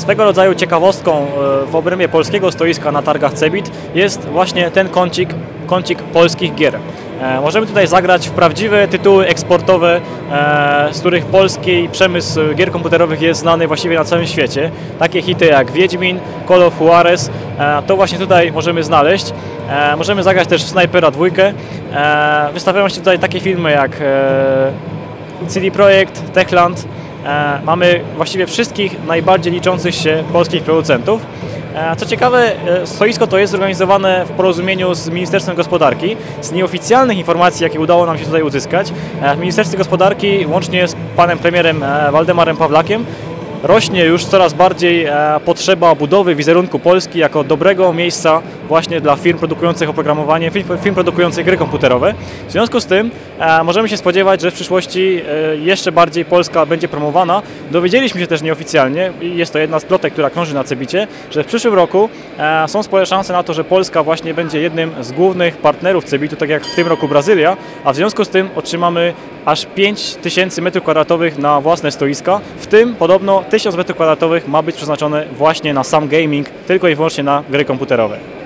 Swego rodzaju ciekawostką e, w obrębie polskiego stoiska na targach Cebit jest właśnie ten kącik, kącik polskich gier. E, Możemy tutaj zagrać w prawdziwe tytuły eksportowe, e, z których polski przemysł gier komputerowych jest znany właściwie na całym świecie. Takie hity jak Wiedźmin, Call of Juarez, to właśnie tutaj możemy znaleźć. Możemy zagrać też w Snipera 2. E, Wystawiają się tutaj takie filmy jak CD Projekt, Techland. E, Mamy właściwie wszystkich najbardziej liczących się polskich producentów. E, Co ciekawe, e, stoisko to jest zorganizowane w porozumieniu z Ministerstwem Gospodarki. Z nieoficjalnych informacji, jakie udało nam się tutaj uzyskać, w Ministerstwie Gospodarki, łącznie z panem premierem Waldemarem Pawlakiem, rośnie już coraz bardziej potrzeba budowy wizerunku Polski jako dobrego miejsca właśnie dla firm produkujących oprogramowanie, firm, produkujących gry komputerowe. W związku z tym możemy się spodziewać, że w przyszłości e, jeszcze bardziej Polska będzie promowana. Dowiedzieliśmy się też nieoficjalnie, i jest to jedna z plotek, która krąży na Cebicie, że w przyszłym roku e, są spore szanse na to, że Polska właśnie będzie jednym z głównych partnerów Cebitu, tak jak w tym roku Brazylia, a w związku z tym otrzymamy aż 5000 m2 na własne stoiska, w tym podobno 1000 m2 ma być przeznaczone właśnie na sam gaming, tylko i wyłącznie na gry komputerowe.